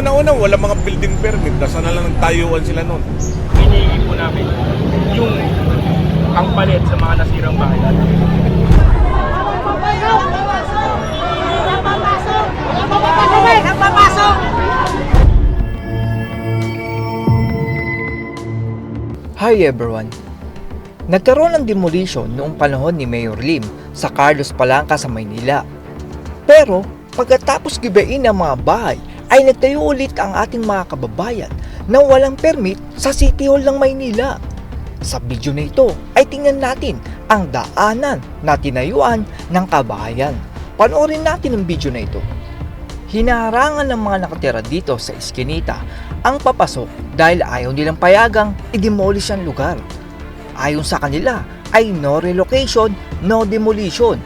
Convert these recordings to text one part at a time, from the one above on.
Una-una, wala mga building permit. Nasa na lang ng tayuan sila noon. hinihingi po namin yung ang palit sa mga nasirang bahay natin. Hi everyone! Nagkaroon ng demolition noong panahon ni Mayor Lim sa Carlos Palangka sa Maynila. Pero pagkatapos gibain ang mga bahay ay nagtayo ulit ang ating mga kababayan na walang permit sa City Hall ng Maynila. Sa video na ito ay tingnan natin ang daanan na tinayuan ng kabahayan. Panoorin natin ang video na ito. Hinaharangan ng mga nakatira dito sa Eskinita ang papasok dahil ayaw nilang payagang i-demolish ang lugar. Ayon sa kanila ay no relocation, no demolition.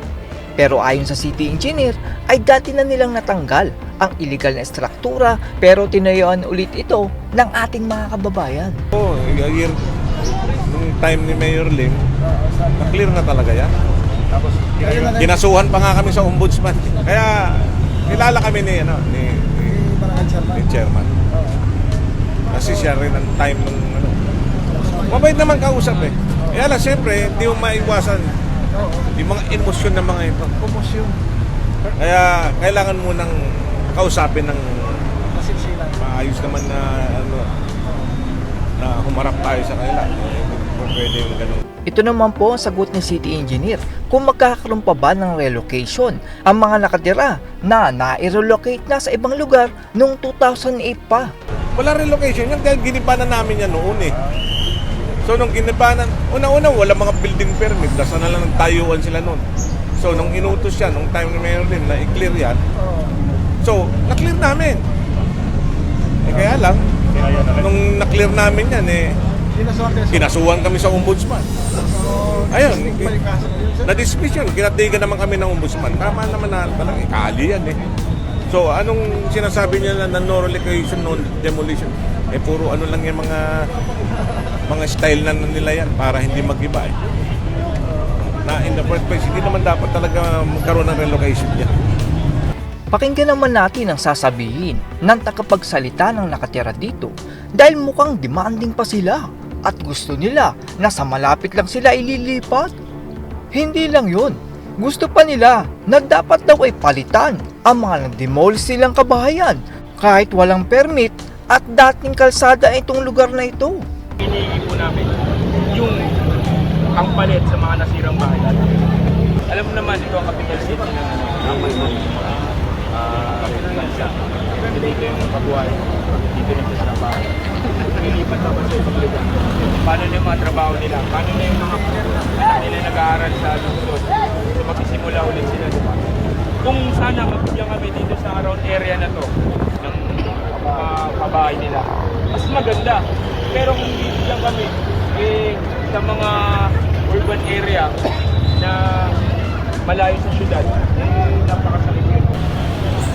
Pero ayon sa city engineer ay dati na nilang natanggal ang illegal na estruktura pero tinayuan ulit ito ng ating mga kababayan. Oo, oh, year, nung time ni Mayor Lim, na-clear na talaga yan. Tapos, Kinasuhan pa nga kami sa ombudsman. Kaya, kilala kami ni, ano, ni, ni, ni chairman. Kasi siya rin ang time nung, ano, mabait naman kausap eh. Kaya lang, siyempre, hindi mo maiwasan yung mga emosyon ng mga ito. Emosyon. Kaya, kailangan mo nang kausapin ng maayos naman na, ano, na humarap tayo sa kanila. Eh, pwede yung ganun. Ito naman po ang sagot ni City Engineer kung magkakaroon pa ba ng relocation ang mga nakatira na na-relocate na sa ibang lugar noong 2008 pa. Wala relocation yan dahil ginibanan namin yan noon eh. So nung ginibanan, una-una wala mga building permit, nasa na lang ng tayuan sila noon. So nung inutos siya, nung time ni Mayor din na i-clear yan, so na-clear namin. Eh kaya lang, nung na-clear namin yan eh, kinasuhan kami sa ombudsman. Ayun, na-dismiss yun. Kinatigan naman kami ng ombudsman. Tama naman na talagang ikali yan eh. So, anong sinasabi niya na no relocation, no demolition? Eh, puro ano lang yung mga mga style na nila yan para hindi mag-iba eh. Na in the first place, hindi naman dapat talaga magkaroon ng relocation yan. Pakinggan naman natin ang sasabihin ng takapagsalita ng nakatira dito dahil mukhang demanding pa sila at gusto nila na sa malapit lang sila ililipat. Hindi lang yun. Gusto pa nila na dapat daw ay palitan ang mga nag-demolish silang kabahayan kahit walang permit at dating kalsada itong lugar na ito. hinihingi po namin yung ang palit sa mga nasirang bahay. Alam mo naman, ito ang capital city ng uh, bansa. Dito yung kabuhay. Dito yung nasirang bahay. Lilipat naman sa ibang. Paano na yung mga trabaho nila? Paano na yung mga nila nag-aaral sa lungsod? So magsisimula ulit sila, di ba? Kung sana mabigyan kami dito sa around area na to ng mga kabahay nila, mas maganda. Pero kung bibigyan kami eh, sa mga urban area na malayo sa syudad, eh, napakasakit yun.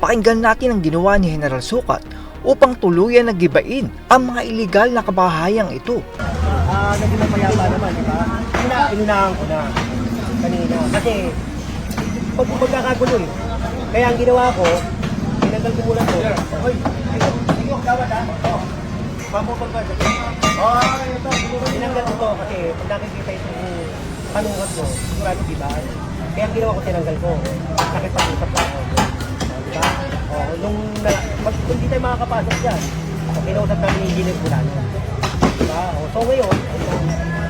ito. Pakinggan natin ang ginawa ni General Sukat upang tuluyan na gibain ang mga iligal na kabahayang ito. Ah, naging mapayapa naman, di ba? Ina, inunahan ko na kanina. Kasi, pag magkakagulo eh. Kaya ang ginawa ko, tinanggal ko muna to. Hoy, ito, ito, gawad ha. Oh, mapupag ba? Oh, ito, tinanggal ko to kasi pag nakikita itong panunod mo, sigurado di ba? Kaya ang ginawa ko, tinanggal ko. Nakipag-usap na ako. Oh, di ba? Oh, nung, na, pag, kung di tayo makakapasok dyan, so, kinausap namin yung engineer ko lang. Diba? O, So ngayon,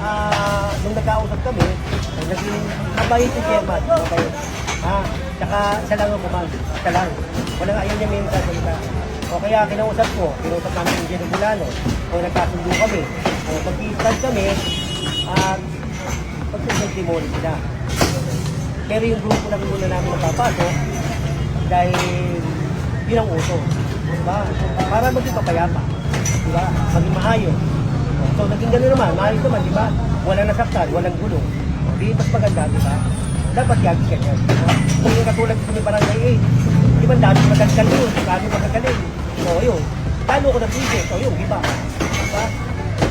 ah nung nagkausap kami, naging mabait si chairman. Okay. Ha? Tsaka siya lang ang bumag. Siya lang. Walang ayaw niya may sasalita. O kaya kinausap ko, kinausap namin yung Jenny Bulano. O nagkasundo kami. O mag-i-start kami, at pagsusunod sila. Pero yung grupo lang muna namin napapasok dahil yun ang uso. Diba? Para maging papayapa. di ba? Maging maayos. So, naging gano'n naman, maayos naman, di ba? Walang nasaktan, walang gulong. Di mas maganda, di ba? Dapat yagis ka ba? Kung yung katulad ko ni Barangay 8, di ba dami magagagal yun, dami magagaling. So, yun. Talo ko ng pisit, so yun, di ba? Di ba?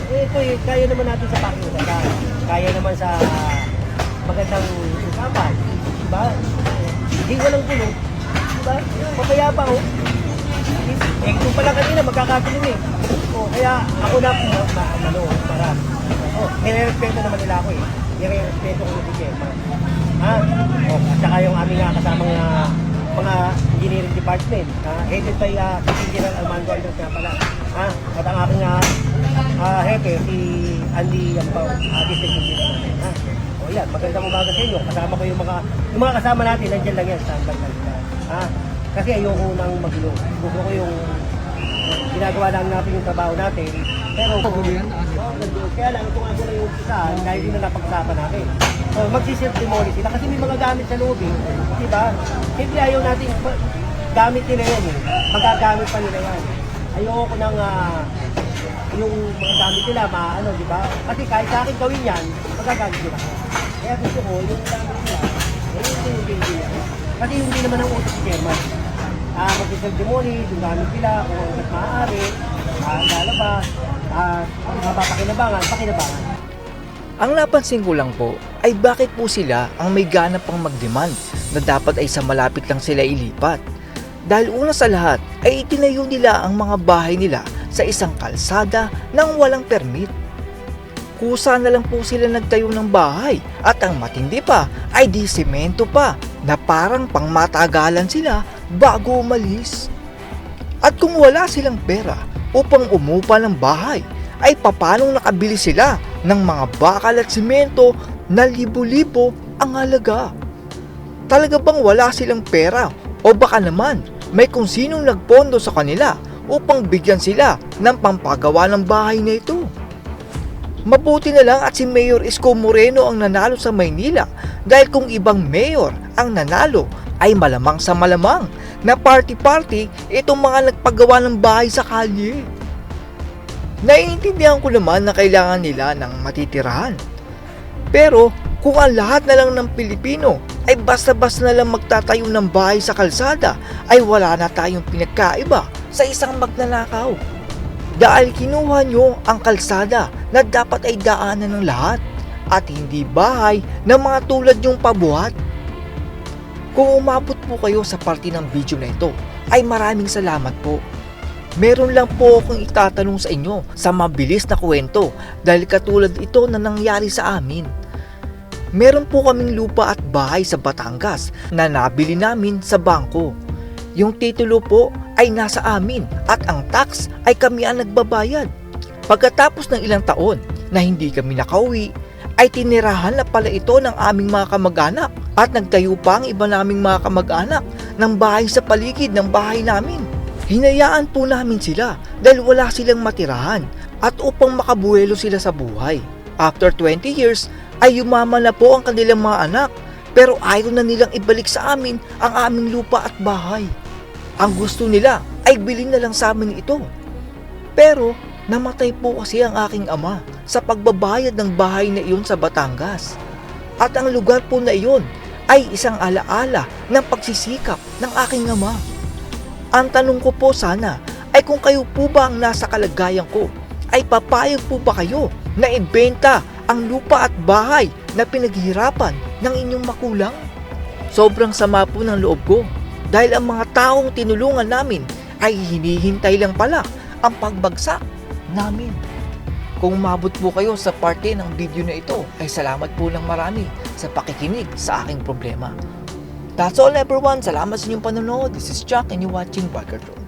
Eh, ito eh, kaya naman natin sa pakiusapan. Kaya naman sa magandang usapan. Di ba? Hindi walang gulong. Di ba? Papaya pa, oh. Eh, kung pala kanina, magkakatulong eh. O, kaya ako na, ma, ano, para. O, nire-respeto naman nila ako eh. Nire-respeto ko yung Chairman. Ha? O, at saka yung aming uh, kasamang uh, mga engineering department. Uh, headed by uh, si Engineer Armando Andres nga pala. Ha? At ang aking uh, uh, hepe, si Andy Yampaw, uh, district engineer. Ha? O yan, magandang umaga sa inyo. Kasama ko yung mga, yung mga kasama natin, nandiyan lang yan, standby lang. Ha? Kasi ayoko nang magulo. Gusto ko yung ginagawa lang natin yung trabaho natin. Pero Oo, nandun. Kaya lang, ito nga ko na yung isa, dahil din na napag-usapan natin. So, magsiself-demolish sila kasi may mga gamit sa loob eh. Di ba? Siyempre ayaw natin, gamit nila yan eh. Magagamit pa nila yan. Ayoko ko nang ah, yung mga gamit nila, maano, di ba? Kasi kahit sa akin gawin yan, magagamit nila. Kaya gusto ko, yung gamit nila, eh, hindi yung hindi yan. Kasi hindi naman ang utos si Chairman. Ah, mag-self-demolish, yung gamit nila, kung hanggat maaari, ah, lalabas, kung mapapakinabangan, pakinabangan. Ang napansin ko lang po ay bakit po sila ang may gana pang mag-demand na dapat ay sa malapit lang sila ilipat. Dahil una sa lahat ay itinayo nila ang mga bahay nila sa isang kalsada nang walang permit. Kusa na lang po sila nagtayo ng bahay at ang matindi pa ay di semento pa na parang pangmatagalan sila bago umalis. At kung wala silang pera upang umupa ng bahay, ay papanong nakabili sila ng mga bakal at simento na libo-libo ang halaga. Talaga bang wala silang pera o baka naman may kung sinong nagpondo sa kanila upang bigyan sila ng pampagawa ng bahay na ito? Mabuti na lang at si Mayor Isko Moreno ang nanalo sa Maynila dahil kung ibang mayor ang nanalo ay malamang sa malamang na party-party itong mga nagpagawa ng bahay sa kalye. Naiintindihan ko naman na kailangan nila ng matitirahan. Pero kung ang lahat na lang ng Pilipino ay basta-basta na lang magtatayo ng bahay sa kalsada ay wala na tayong pinagkaiba sa isang magnanakaw. Dahil kinuha nyo ang kalsada na dapat ay daanan ng lahat at hindi bahay ng mga tulad yung pabuhat. Kung umabot po kayo sa parte ng video na ito, ay maraming salamat po. Meron lang po akong itatanong sa inyo sa mabilis na kwento dahil katulad ito na nangyari sa amin. Meron po kaming lupa at bahay sa Batangas na nabili namin sa bangko. Yung titulo po ay nasa amin at ang tax ay kami ang nagbabayad. Pagkatapos ng ilang taon na hindi kami nakauwi, ay tinirahan na pala ito ng aming mga kamag-anak at nagtayo pa ang iba naming mga kamag-anak ng bahay sa paligid ng bahay namin. Hinayaan po namin sila dahil wala silang matirahan at upang makabuelo sila sa buhay. After 20 years ay yumaman na po ang kanilang mga anak pero ayaw na nilang ibalik sa amin ang aming lupa at bahay. Ang gusto nila ay bilhin na lang sa amin ito. Pero namatay po kasi ang aking ama sa pagbabayad ng bahay na iyon sa Batangas. At ang lugar po na iyon ay isang alaala ng pagsisikap ng aking ama. Ang tanong ko po sana ay kung kayo po ba ang nasa kalagayan ko, ay papayag po ba kayo na ibenta ang lupa at bahay na pinaghihirapan ng inyong makulang? Sobrang sama po ng loob ko dahil ang mga taong tinulungan namin ay hinihintay lang pala ang pagbagsak namin. Kung umabot po kayo sa parte ng video na ito, ay salamat po ng marami sa pakikinig sa aking problema. That's all everyone. Salamat sa inyong panonood. This is Chuck and you're watching Barker Talk.